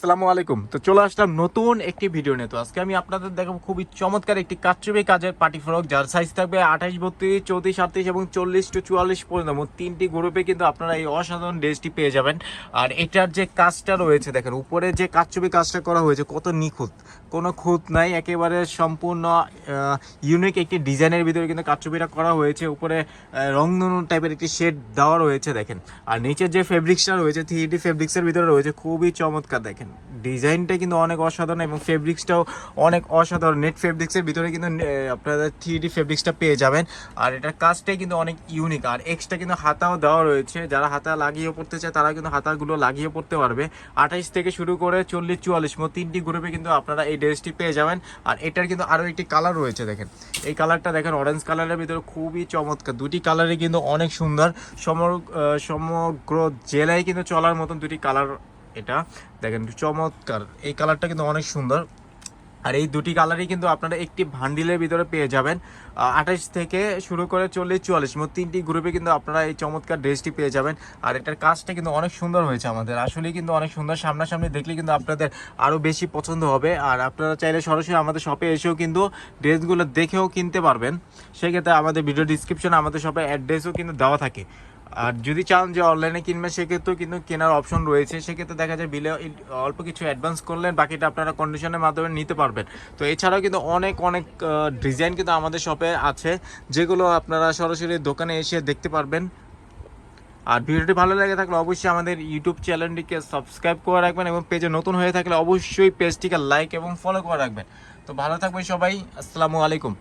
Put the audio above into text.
আসসালামু আলাইকুম। তো চলে আসলাম নতুন একটি ভিডিও নিয়ে। তো আজকে আমি আপনাদের দেখাবো খুবই চমৎকার একটি কাচুবি কাজের পার্টি ফ্রক যার সাইজ থাকবে আঠাশ, বত্রিশ, চৌত্রিশ, আটত্রিশ এবং চল্লিশ টু চুয়াল্লিশ পর্যন্ত। মোট তিনটি গ্রুপে কিন্তু আপনারা এই অসাধারণ ড্রেসটি পেয়ে যাবেন। আর এটার যে কাজটা রয়েছে, দেখেন, উপরে যে কাচুবি কাজটা করা হয়েছে, কত নিখুঁত। কোনো খুঁত নাই, একেবারে সম্পূর্ণ ইউনিক একটি ডিজাইনের ভিতরে কিন্তু কাচ্চুবিটা করা হয়েছে। উপরে রংধনু টাইপের একটি শেড দেওয়া রয়েছে, দেখেন। আর নিচের যে ফেব্রিক্সটা রয়েছে থ্রি ডি ফেব্রিক্সের ভিতরে রয়েছে, খুবই চমৎকার, দেখেন। ডিজাইনটা কিন্তু অনেক অসাধারণ এবং ফেব্রিক্সটাও অনেক অসাধারণ। নেট ফেব্রিক্সের ভিতরে কিন্তু আপনারা থ্রি ডি ফেব্রিক্সটা পেয়ে যাবেন। আর এটার কাজটাই কিন্তু অনেক ইউনিক আর এক্সট্রা কিন্তু হাতাও দেওয়া রয়েছে। যারা হাতা লাগিয়ে পড়তে চায়, তারা কিন্তু হাতাগুলো লাগিয়ে পড়তে পারবে। আঠাইশ থেকে শুরু করে চল্লিশ, চুয়াল্লিশ, মোট তিনটি গ্রুপে কিন্তু আপনারা এই ড্রেসটি পেয়ে যাবেন। আর এটার কিন্তু আরও একটি কালার রয়েছে, দেখেন। এই কালারটা দেখেন অরেঞ্জ কালারের ভিতরে খুবই চমৎকার। দুটি কালারই কিন্তু অনেক সুন্দর। সমগ্র জেলায় কিন্তু চলার মতন দুটি কালার এটা। দেখেন চমৎকার। এই কালারটা কিন্তু অনেক সুন্দর। আর এই দুটি কালারই কিন্তু আপনারা একটি ভান্ডিলের ভিতরে পেয়ে যাবেন। আঠাশ থেকে শুরু করে চল্লিশ, চুয়াল্লিশ, মোট তিনটি গ্রুপে কিন্তু আপনারা এই চমৎকার ড্রেসটি পেয়ে যাবেন। আর এটার কাজটা কিন্তু অনেক সুন্দর হয়েছে আমাদের। আসলে কিন্তু অনেক সুন্দর। সামনাসামনি দেখলে কিন্তু আপনাদের আরও বেশি পছন্দ হবে। আর আপনারা চাইলে সরাসরি আমাদের শপে এসেও কিন্তু ড্রেসগুলো দেখেও কিনতে পারবেন। সেক্ষেত্রে আমাদের ভিডিও ডিসক্রিপশনে আমাদের শপে অ্যাড্রেসও কিন্তু দেওয়া থাকে। আর যদি চান যে অনলাইনে কিনবেন, সেক্ষেত্রেও কিন্তু কেনার অপশন রয়েছে। সেক্ষেত্রে দেখা যায় বিলে অল্প কিছু অ্যাডভান্স করলেন, বাকিটা আপনারা কন্ডিশনের মাধ্যমে নিতে পারবেন। তো এছাড়াও কিন্তু অনেক অনেক ডিজাইন কিন্তু আমাদের শপে আছে, যেগুলো আপনারা সরাসরি দোকানে এসে দেখতে পারবেন। আর ভিডিওটি ভালো লেগে থাকলে অবশ্যই আমাদের ইউটিউব চ্যানেলটিকে সাবস্ক্রাইব করে রাখবেন এবং পেজে নতুন হয়ে থাকলে অবশ্যই পেজটিকে লাইক এবং ফলো করে রাখবেন। তো ভালো থাকবেন সবাই, আসসালামু আলাইকুম।